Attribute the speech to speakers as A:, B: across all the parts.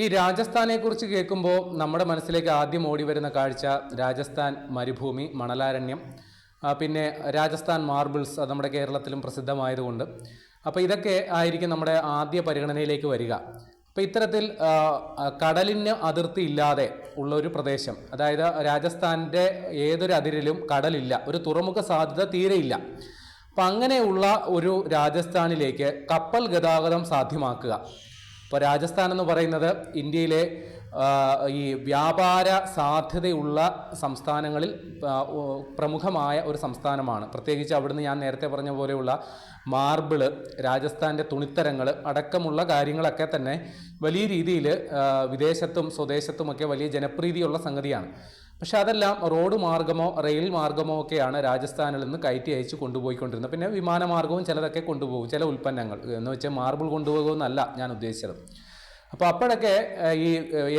A: ഈ രാജസ്ഥാനെ കുറിച്ച് കേൾക്കുമ്പോൾ നമ്മുടെ മനസ്സിലേക്ക് ആദ്യം ഓടി വരുന്ന കാഴ്ച രാജസ്ഥാൻ മരുഭൂമി മണലാരണ്യം പിന്നെ രാജസ്ഥാൻ മാർബിൾസ് അത് നമ്മുടെ കേരളത്തിലും പ്രസിദ്ധമായതുകൊണ്ട്. അപ്പോൾ ഇതൊക്കെ ആയിരിക്കും നമ്മുടെ ആദ്യ പരിഗണനയിലേക്ക് വരിക. അപ്പോൾ ഇത്തരത്തിൽ കടലിന് അതിർത്തി ഇല്ലാതെ ഉള്ള ഒരു പ്രദേശം അതായത് രാജസ്ഥാന്റെ ഏതൊരു അതിരിലും കടലില്ല ഒരു തുറമുഖ സാധ്യത തീരെയില്ല അപ്പം അങ്ങനെയുള്ള ഒരു രാജസ്ഥാനിലേക്ക് കപ്പൽ ഗതാഗതം സാധ്യമാക്കുക. ഇപ്പോൾ രാജസ്ഥാൻ എന്ന് പറയുന്നത് ഇന്ത്യയിലെ ഈ വ്യാപാര സാധ്യതയുള്ള സംസ്ഥാനങ്ങളിൽ പ്രമുഖമായ ഒരു സംസ്ഥാനമാണ്. പ്രത്യേകിച്ച് അവിടുന്ന് ഞാൻ നേരത്തെ പറഞ്ഞ പോലെയുള്ള മാർബിൾ രാജസ്ഥാന്റെ തുണിത്തരങ്ങൾ അടക്കമുള്ള കാര്യങ്ങളൊക്കെ തന്നെ വലിയ രീതിയിൽ വിദേശത്തും സ്വദേശത്തുമൊക്കെ വലിയ ജനപ്രീതിയുള്ള സംഗതിയാണ്. പക്ഷെ അതെല്ലാം റോഡ് മാർഗമോ റെയിൽ മാർഗമോ ഒക്കെയാണ് രാജസ്ഥാനിൽ നിന്ന് കയറ്റി അയച്ച് കൊണ്ടുപോയിക്കൊണ്ടിരുന്നത്. പിന്നെ വിമാനമാർഗവും ചിലതൊക്കെ കൊണ്ടുപോകും ചില ഉൽപ്പന്നങ്ങൾ. എന്ന് വെച്ചാൽ മാർബിൾ കൊണ്ടുപോകുമെന്നല്ല ഞാൻ ഉദ്ദേശിച്ചത്. അപ്പോൾ അപ്പോഴൊക്കെ ഈ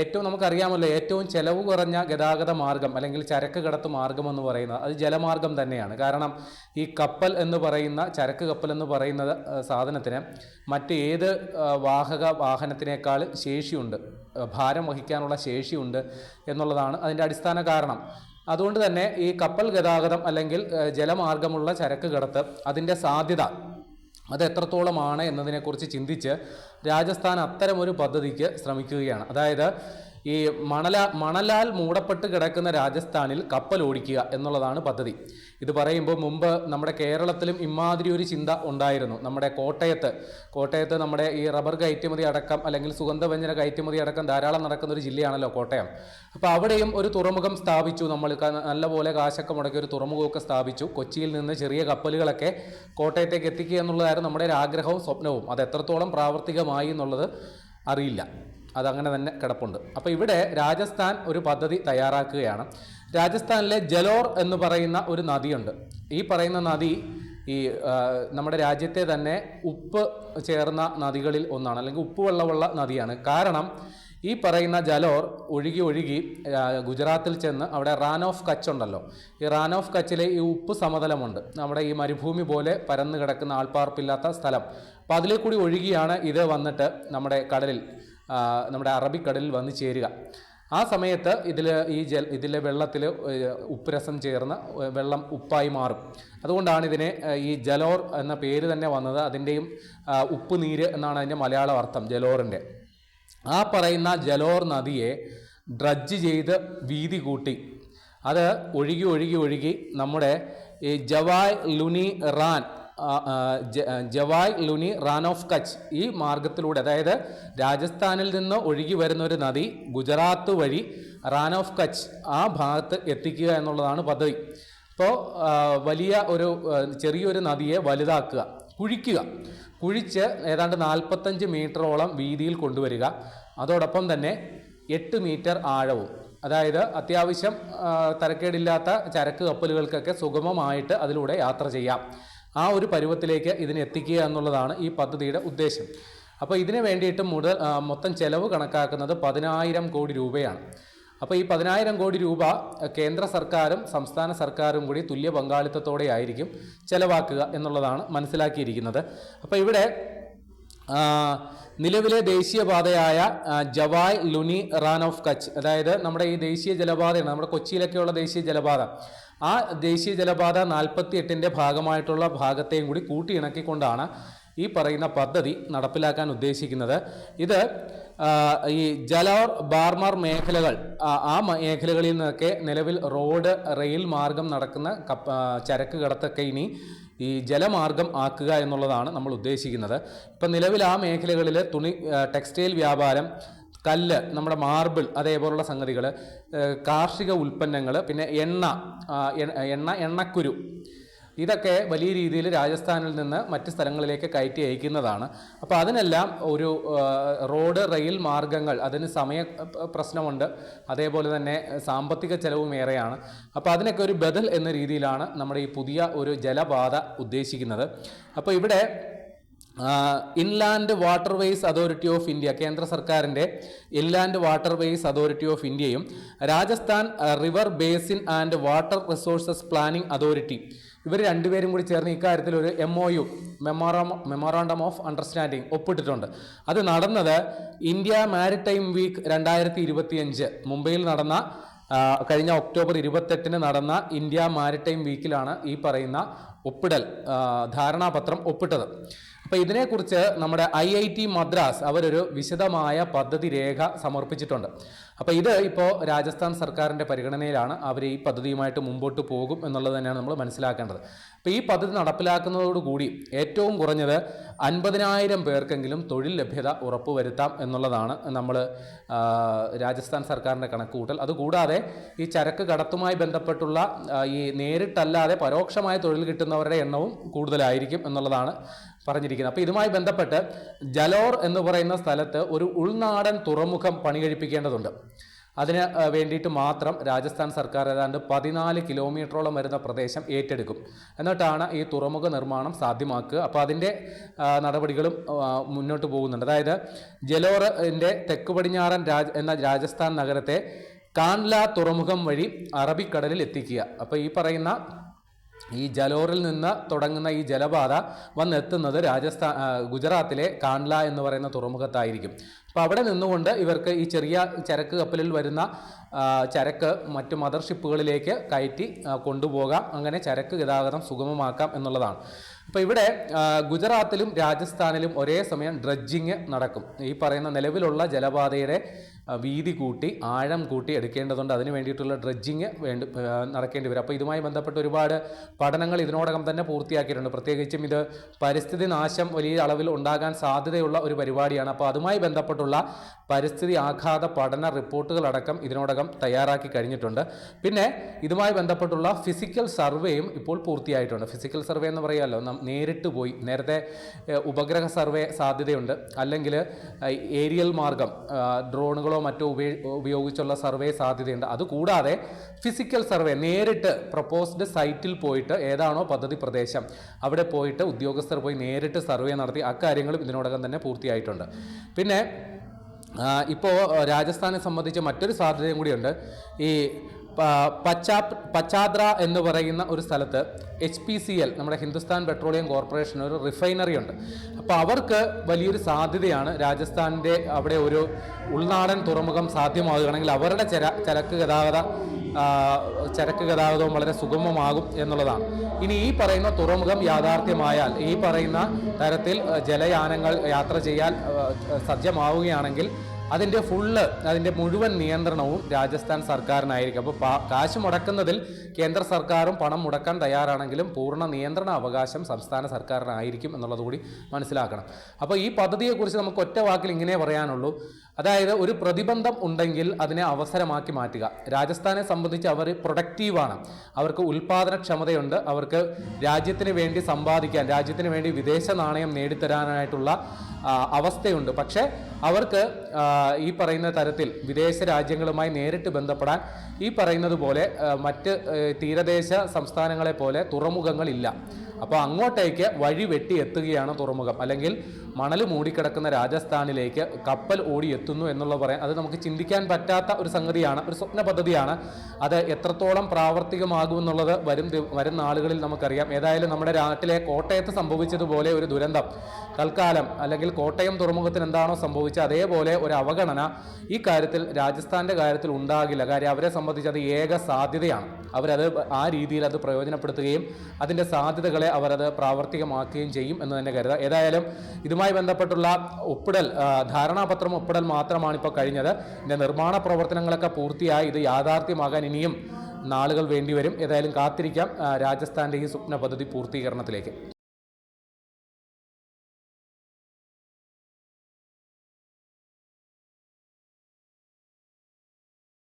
A: ഏറ്റവും നമുക്കറിയാമല്ലോ ഏറ്റവും ചെലവ് കുറഞ്ഞ ഗതാഗത മാർഗം അല്ലെങ്കിൽ ചരക്ക് കടത്ത് മാർഗം എന്ന് പറയുന്നത് അത് ജലമാർഗം തന്നെയാണ്. കാരണം ഈ കപ്പൽ എന്ന് പറയുന്ന ചരക്ക് കപ്പൽ എന്ന് പറയുന്ന സാധനത്തിന് മറ്റ് ഏത് വാഹക വാഹനത്തിനേക്കാൾ ശേഷിയുണ്ട് ഭാരം വഹിക്കാനുള്ള ശേഷിയുണ്ട് എന്നുള്ളതാണ് അതിന്റെ അടിസ്ഥാന കാരണം. അതുകൊണ്ട് തന്നെ ഈ കപ്പൽ ഗതാഗതം അല്ലെങ്കിൽ ജലമാർഗമുള്ള ചരക്ക് കടത്ത് അതിന്റെ സാധ്യത അത് എത്രത്തോളമാണ് എന്നതിനെക്കുറിച്ച് ചിന്തിച്ച് രാജസ്ഥാൻ അത്തരമൊരു പദ്ധതിക്ക് ശ്രമിക്കുകയാണ്. അതായത് ഈ മണല മണലാൽ മൂടപ്പെട്ട് കിടക്കുന്ന രാജസ്ഥാനിൽ കപ്പൽ ഓടിക്കുക എന്നുള്ളതാണ് പദ്ധതി. ഇത് പറയുമ്പോൾ മുമ്പ് നമ്മുടെ കേരളത്തിലും ഇമാതിരി ഒരു ചിന്ത ഉണ്ടായിരുന്നു. നമ്മുടെ കോട്ടയത്ത് കോട്ടയത്ത് നമ്മുടെ ഈ റബ്ബർ കയറ്റുമതി അടക്കം അല്ലെങ്കിൽ സുഗന്ധവ്യഞ്ജന കയറ്റുമതി അടക്കം ധാരാളം നടക്കുന്ന ഒരു ജില്ലയാണല്ലോ കോട്ടയം. അപ്പോൾ അവിടെയും ഒരു തുറമുഖം സ്ഥാപിച്ചു. നമ്മൾ നല്ലപോലെ കാശൊക്കെ മുടക്കി ഒരു തുറമുഖമൊക്കെ സ്ഥാപിച്ചു. കൊച്ചിയിൽ നിന്ന് ചെറിയ കപ്പലുകളൊക്കെ കോട്ടയത്തേക്ക് എത്തിക്കുക എന്നുള്ളതായിരുന്നു നമ്മുടെ ഒരു ആഗ്രഹവും സ്വപ്നവും. അത് എത്രത്തോളം പ്രാവർത്തികമായി എന്നുള്ളത് അറിയില്ല. അതങ്ങനെ തന്നെ കിടപ്പുണ്ട്. അപ്പോൾ ഇവിടെ രാജസ്ഥാൻ ഒരു പദ്ധതി തയ്യാറാക്കുകയാണ്. രാജസ്ഥാനിലെ ജലോർ എന്ന് പറയുന്ന ഒരു നദിയുണ്ട്. ഈ പറയുന്ന നദി ഈ നമ്മുടെ രാജ്യത്തെ തന്നെ ഉപ്പ് ചേർന്ന നദികളിൽ ഒന്നാണ് അല്ലെങ്കിൽ ഉപ്പുവെള്ളമുള്ള നദിയാണ്. കാരണം ഈ പറയുന്ന ജലോർ ഒഴുകി ഒഴുകി ഗുജറാത്തിൽ ചെന്ന് അവിടെ റാൻ ഓഫ് കച്ച് ഉണ്ടല്ലോ. ഈ റാൻ ഓഫ് കച്ചിലെ ഈ ഉപ്പ് സമതലമുണ്ട്. നമ്മുടെ ഈ മരുഭൂമി പോലെ പരന്നു കിടക്കുന്ന ആൾപ്പാർപ്പില്ലാത്ത സ്ഥലം. അപ്പോൾ അതിലേക്കൂടി കൂടി ഒഴുകിയാണ് ഇത് വന്നിട്ട് നമ്മുടെ കടലിൽ. നമ്മുടെ അറബിക്കടലിൽ വന്ന് ചേരുക. ആ സമയത്ത് ഇതിൽ ഈ ജൽ ഇതിലെ വെള്ളത്തിൽ ഉപ്പുരസം ചേർന്ന് വെള്ളം ഉപ്പായി മാറും. അതുകൊണ്ടാണ് ഇതിനെ ഈ ജലോർ എന്ന പേര് തന്നെ വന്നത്. അതിന്റെയും ഉപ്പ് നീര് എന്നാണ് അതിന്റെ മലയാളം അർത്ഥം ജലോറിന്റെ ആ പറയുന്ന ജലോർ നദിയെ ഡ്രഡ്ജ് ചെയ്ത് വീതി കൂട്ടി. അത് ഒഴുകി ഒഴുകി ഒഴുകി നമ്മുടെ ഈ ജവായ് ലുനി റാൻ ജവായ് ലുനി റാൻ ഓഫ് കച്ച് ഈ മാർഗത്തിലൂടെ അതായത് രാജസ്ഥാനിൽ നിന്ന് ഒഴുകി വരുന്ന ഒരു നദി ഗുജറാത്ത് വഴി റാൻ ഓഫ് കച്ച് ആ ഭാഗത്ത് എത്തിക്കുക എന്നുള്ളതാണ് പദ്ധതി. അപ്പോൾ വലിയ ഒരു ചെറിയൊരു നദിയെ വലുതാക്കുക കുഴിക്കുക. കുഴിച്ച് ഏതാണ്ട് നാൽപ്പത്തഞ്ച് മീറ്ററോളം വീതിയിൽ കൊണ്ടുവരിക. അതോടൊപ്പം തന്നെ എട്ട് മീറ്റർ ആഴവും. അതായത് അത്യാവശ്യം തരക്കേടില്ലാത്ത ചരക്ക് കപ്പലുകൾക്കൊക്കെ സുഗമമായിട്ട് അതിലൂടെ യാത്ര ചെയ്യാം. ആ ഒരു പരുവത്തിലേക്ക് ഇതിനെ എത്തിക്കുക എന്നുള്ളതാണ് ഈ പദ്ധതിയുടെ ഉദ്ദേശം. അപ്പോൾ ഇതിനു വേണ്ടിയിട്ട് മുതൽ മൊത്തം ചെലവ് കണക്കാക്കുന്നത് പതിനായിരം കോടി രൂപയാണ്. അപ്പോൾ ഈ പതിനായിരം കോടി രൂപ കേന്ദ്ര സർക്കാരും സംസ്ഥാന സർക്കാരും കൂടി തുല്യ പങ്കാളിത്തത്തോടെ ആയിരിക്കും ചെലവാക്കുക എന്നുള്ളതാണ് മനസ്സിലാക്കിയിരിക്കുന്നത്. അപ്പോൾ ഇവിടെ നിലവിലെ ദേശീയപാതയായ ജവായ് ലുനി റാൻ ഓഫ് കച്ച് അതായത് നമ്മുടെ ഈ ദേശീയ ജലപാതയാണ് നമ്മുടെ കൊച്ചിയിലൊക്കെയുള്ള ദേശീയ ജലപാത. ആ ദേശീയ ജലപാത നാൽപ്പത്തി എട്ടിന്റെ ഭാഗമായിട്ടുള്ള ഭാഗത്തെയും കൂടി കൂട്ടിയിണക്കിക്കൊണ്ടാണ് ഈ പറയുന്ന പദ്ധതി നടപ്പിലാക്കാൻ ഉദ്ദേശിക്കുന്നത്. ഇത് ഈ ജലോർ ബാർമർ മേഖലകൾ ആ, മേഖലകളിൽ നിന്നൊക്കെ നിലവിൽ റോഡ് റെയിൽ മാർഗം നടക്കുന്ന കപ്പ ചരക്ക് കടത്തൊക്കെ ഇനി ഈ ജലമാർഗം ആക്കുക എന്നുള്ളതാണ് നമ്മൾ ഉദ്ദേശിക്കുന്നത്. ഇപ്പം നിലവിൽ ആ മേഖലകളിൽ തുണി ടെക്സ്റ്റൈൽ വ്യാപാരം കല്ല് നമ്മുടെ മാർബിൾ അതേപോലുള്ള സംഗതികൾ കാർഷിക ഉൽപ്പന്നങ്ങൾ പിന്നെ എണ്ണ എണ്ണ എണ്ണക്കുരു ഇതൊക്കെ വലിയ രീതിയിൽ രാജസ്ഥാനിൽ നിന്ന് മറ്റ് സ്ഥലങ്ങളിലേക്ക് കയറ്റി അയക്കുന്നതാണ്. അപ്പോൾ അതിനെല്ലാം ഒരു റോഡ് റെയിൽ മാർഗങ്ങൾ അതിന് സമയ പ്രശ്നമുണ്ട്. അതേപോലെ തന്നെ സാമ്പത്തിക ചെലവും ഏറെയാണ്. അപ്പോൾ അതിനൊക്കെ ഒരു ബദൽ എന്ന രീതിയിലാണ് നമ്മുടെ ഈ പുതിയ ഒരു ജലപാത ഉദ്ദേശിക്കുന്നത്. അപ്പോൾ ഇവിടെ inland waterways authority of India കേന്ദ്ര സർക്കാരിന്റെ ഇൻലാൻഡ് വാട്ടർവേസ് അതോറിറ്റി ഓഫ് ഇന്ത്യയും Rajasthan river basin and water resources planning authority ഇവർ രണ്ടുപേരും കൂടി ചേർന്ന് ഇക്കാര്യത്തിൽ ഒരു M O U memorandum memorandum of understanding ഒപ്പിട്ടിട്ടുണ്ട്. അത് നടന്നത് ഇന്ത്യ മാരിടൈം വീക്ക് രണ്ടായിരത്തി ഇരുപത്തിയഞ്ച് മുംബൈയിൽ നടന്ന കഴിഞ്ഞ ഒക്ടോബർ ഇരുപത്തെട്ടിന് നടന്ന ഇന്ത്യ മാരിടൈം വീക്കിലാണ് ഈ പറയുന്ന ഒപ്പിടൽ ധാരണാപത്രം ഒപ്പിട്ടത്. അപ്പോൾ ഇതിനെക്കുറിച്ച് നമ്മുടെ ഐ ഐ ടി മദ്രാസ് അവരൊരു വിശദമായ പദ്ധതി രേഖ സമർപ്പിച്ചിട്ടുണ്ട്. അപ്പോൾ ഇത് ഇപ്പോൾ രാജസ്ഥാൻ സർക്കാരിന്റെ പരിഗണനയിലാണ്. അവർ ഈ പദ്ധതിയുമായിട്ട് മുമ്പോട്ട് പോകും എന്നുള്ളത് തന്നെയാണ് നമ്മൾ മനസ്സിലാക്കേണ്ടത്. അപ്പോൾ ഈ പദ്ധതി നടപ്പിലാക്കുന്നതോടുകൂടി ഏറ്റവും കുറഞ്ഞത് അൻപതിനായിരം പേർക്കെങ്കിലും തൊഴിൽ ലഭ്യത ഉറപ്പുവരുത്താം എന്നുള്ളതാണ് നമ്മൾ രാജസ്ഥാൻ സർക്കാരിന്റെ കണക്കുകൂട്ടൽ. അതുകൂടാതെ ഈ ചരക്ക് കടത്തുമായി ബന്ധപ്പെട്ടുള്ള ഈ നേരിട്ടല്ലാതെ പരോക്ഷമായ തൊഴിൽ കിട്ടുന്നവരുടെ എണ്ണവും കൂടുതലായിരിക്കും എന്നുള്ളതാണ് പറഞ്ഞിരിക്കുന്നത് അപ്പോൾ ഇതുമായി ബന്ധപ്പെട്ട് ജലോർ എന്ന് പറയുന്ന സ്ഥലത്ത് ഒരു ഉൾനാടൻ തുറമുഖം പണി കഴിപ്പിക്കേണ്ടതുണ്ട് അതിന് വേണ്ടിയിട്ട് മാത്രം രാജസ്ഥാൻ സർക്കാർ ഏതാണ്ട് പതിനാല് കിലോമീറ്ററോളം വരുന്ന പ്രദേശം ഏറ്റെടുക്കും. എന്നിട്ടാണ് ഈ തുറമുഖ നിർമ്മാണം സാധ്യമാക്കുക. അപ്പോൾ അതിന്റെ നടപടികളും മുന്നോട്ട് പോകുന്നുണ്ട്. അതായത് ജലോറിന്റെ തെക്ക് പടിഞ്ഞാറൻ രാജ എന്ന രാജസ്ഥാൻ നഗരത്തെ കാൻല തുറമുഖം വഴി അറബിക്കടലിൽ എത്തിക്കുക. അപ്പോൾ ഈ പറയുന്ന ഈ ജലോറിൽ നിന്ന് തുടങ്ങുന്ന ഈ ജലപാത വന്നെത്തുന്നത് രാജസ്ഥാൻ ഗുജറാത്തിലെ കാൺല എന്ന് പറയുന്ന തുറമുഖത്തായിരിക്കും. അപ്പോൾ അവിടെ നിന്നുകൊണ്ട് ഇവർക്ക് ഈ ചെറിയ ചരക്ക് കപ്പലിൽ വരുന്ന ചരക്ക് മറ്റു മദർഷിപ്പുകളിലേക്ക് കയറ്റി കൊണ്ടുപോകാം. അങ്ങനെ ചരക്ക് ഗതാഗതം സുഗമമാക്കാം എന്നുള്ളതാണ്. അപ്പോൾ ഇവിടെ ഗുജറാത്തിലും രാജസ്ഥാനിലും ഒരേ സമയം ഡ്രഡ്ജിങ് നടക്കും. ഈ പറയുന്ന നിലവിലുള്ള ജലപാതയുടെ വീതി കൂട്ടി ആഴം കൂട്ടി എടുക്കേണ്ടതുണ്ട്. അതിന് വേണ്ടിയിട്ടുള്ള ഡ്രഡ്ജിങ് വേണ്ടി നടക്കേണ്ടി വരും. അപ്പോൾ ഇതുമായി ബന്ധപ്പെട്ട് ഒരുപാട് പഠനങ്ങൾ ഇതിനോടകം തന്നെ പൂർത്തിയാക്കിയിട്ടുണ്ട്. പ്രത്യേകിച്ചും ഇത് പരിസ്ഥിതി നാശം വലിയ അളവിൽ ഉണ്ടാകാൻ സാധ്യതയുള്ള ഒരു പരിപാടിയാണ്. അപ്പോൾ അതുമായി ബന്ധപ്പെട്ടുള്ള പരിസ്ഥിതി ആഘാത പഠന റിപ്പോർട്ടുകളടക്കം ഇതിനോടകം തയ്യാറാക്കി കഴിഞ്ഞിട്ടുണ്ട്. പിന്നെ ഇതുമായി ബന്ധപ്പെട്ടുള്ള ഫിസിക്കൽ സർവേയും ഇപ്പോൾ പൂർത്തിയായിട്ടുണ്ട്. ഫിസിക്കൽ സർവേ എന്ന് പറയാമല്ലോ നേരിട്ട് പോയി നേരത്തെ ഉപഗ്രഹ സർവേ സാധ്യതയുണ്ട്. അല്ലെങ്കിൽ ഏരിയൽ മാർഗം ഡ്രോണുകളോ മറ്റോ ഉപയോ ഉപയോഗിച്ചുള്ള സർവേ സാധ്യതയുണ്ട്. അതുകൂടാതെ ഫിസിക്കൽ സർവേ നേരിട്ട് പ്രപ്പോസ്ഡ് സൈറ്റിൽ പോയിട്ട് ഏതാണോ പദ്ധതി പ്രദേശം അവിടെ പോയിട്ട് ഉദ്യോഗസ്ഥർ പോയി നേരിട്ട് സർവേ നടത്തി അക്കാര്യങ്ങളും ഇതിനോടകം തന്നെ പൂർത്തിയായിട്ടുണ്ട്. പിന്നെ ഇപ്പോൾ രാജസ്ഥാനെ സംബന്ധിച്ച് മറ്റൊരു സാധ്യതയും കൂടിയുണ്ട്. ഈ പച്ചാ പച്ചാദ്ര എന്ന് പറയുന്ന ഒരു സ്ഥലത്ത് എച്ച് പി സി എൽ നമ്മുടെ ഹിന്ദുസ്ഥാൻ പെട്രോളിയം കോർപ്പറേഷൻ ഒരു റിഫൈനറി ഉണ്ട്. അപ്പോൾ അവർക്ക് വലിയൊരു സാധ്യതയാണ് രാജസ്ഥാനിന്റെ അവിടെ ഒരു ഉൾനാടൻ തുറമുഖം സാധ്യമാകുകയാണെങ്കിൽ അവരുടെ ചര ചരക്ക് ഗതാഗത ചരക്ക് ഗതാഗതവും വളരെ സുഗമമാകും എന്നുള്ളതാണ്. ഇനി ഈ പറയുന്ന തുറമുഖം യാഥാർത്ഥ്യമായാൽ ഈ പറയുന്ന തരത്തിൽ ജലയാനങ്ങൾ യാത്ര ചെയ്യാൻ സജ്ജമാവുകയാണെങ്കിൽ അതിന്റെ ഫുള്ള് അതിന്റെ മുഴുവൻ നിയന്ത്രണവും രാജസ്ഥാൻ സർക്കാരിനായിരിക്കും. അപ്പോൾ കാശ് മുടക്കുന്നതിൽ കേന്ദ്ര സർക്കാരും പണം മുടക്കാൻ തയ്യാറാണെങ്കിലും പൂർണ നിയന്ത്രണ അവകാശം സംസ്ഥാന സർക്കാരിനായിരിക്കും എന്നുള്ളതുകൂടി മനസ്സിലാക്കണം. അപ്പോൾ ഈ പദ്ധതിയെക്കുറിച്ച് നമുക്ക് ഒറ്റ വാക്കിൽ ഇങ്ങനെ പറയാനുള്ളൂ. അതായത് ഒരു പ്രതിബന്ധം ഉണ്ടെങ്കിൽ അതിനെ അവസരമാക്കി മാറ്റുക. രാജസ്ഥാനെ സംബന്ധിച്ച് അവർ പ്രൊഡക്റ്റീവാണ്. അവർക്ക് ഉൽപാദനക്ഷമതയുണ്ട്. അവർക്ക് രാജ്യത്തിന് വേണ്ടി സമ്പാദിക്കാൻ രാജ്യത്തിന് വേണ്ടി വിദേശ നാണയം നേടിത്തരാനായിട്ടുള്ള അവസ്ഥയുണ്ട്. പക്ഷേ അവർക്ക് ഈ പറയുന്ന തരത്തിൽ വിദേശ രാജ്യങ്ങളുമായി നേരിട്ട് ബന്ധപ്പെടാൻ ഈ പറയുന്നത് പോലെ മറ്റ് തീരദേശ സംസ്ഥാനങ്ങളെ പോലെ തുറമുഖങ്ങളില്ല. അപ്പോൾ അങ്ങോട്ടേക്ക് വഴി വെട്ടി എത്തുകയാണ് തുറമുഖം. അല്ലെങ്കിൽ മണൽ മൂടിക്കിടക്കുന്ന രാജസ്ഥാനിലേക്ക് കപ്പൽ ഓടി എത്തുന്നു എന്നുള്ള പറയാൻ അത് നമുക്ക് ചിന്തിക്കാൻ പറ്റാത്ത ഒരു സംഗതിയാണ് ഒരു സ്വപ്ന പദ്ധതിയാണ്. അത് എത്രത്തോളം പ്രാവർത്തികമാകുമെന്നുള്ളത് വരും വരും നാളുകളിൽ നമുക്കറിയാം. ഏതായാലും നമ്മുടെ നാട്ടിലെ കോട്ടയത്ത് സംഭവിച്ചതുപോലെ ഒരു ദുരന്തം തൽക്കാലം അല്ലെങ്കിൽ കോട്ടയം തുറമുഖത്തിന് എന്താണോ സംഭവിച്ചത് അതേപോലെ ഒരു അവഗണന ഈ കാര്യത്തിൽ രാജസ്ഥാന്റെ കാര്യത്തിൽ ഉണ്ടാകില്ല. കാര്യം അവരെ സംബന്ധിച്ച് അത് ഏക സാധ്യതയാണ്. അവരത് ആ രീതിയിൽ അത് പ്രയോജനപ്പെടുത്തുകയും അതിന്റെ സാധ്യതകളെ അവരത് പ്രാവർത്തികമാക്കുകയും ചെയ്യും എന്ന് തന്നെ കരുതാം ഏതായാലും ഇതുമായി ബന്ധപ്പെട്ടുള്ള ഒപ്പിടൽ ധാരണാപത്രം ഒപ്പിടൽ മാത്രമാണ് ഇപ്പോൾ കഴിഞ്ഞത്. ഇതിന്റെ നിർമ്മാണ പ്രവർത്തനങ്ങളൊക്കെ പൂർത്തിയായി. ഇത് യാഥാർത്ഥ്യമാകാൻ ഇനിയും നാളുകൾ വേണ്ടിവരും ഏതായാലും കാത്തിരിക്കാം. രാജസ്ഥാന്റെ ഈ സ്വപ്ന പദ്ധതി പൂർത്തീകരണത്തിലേക്ക്.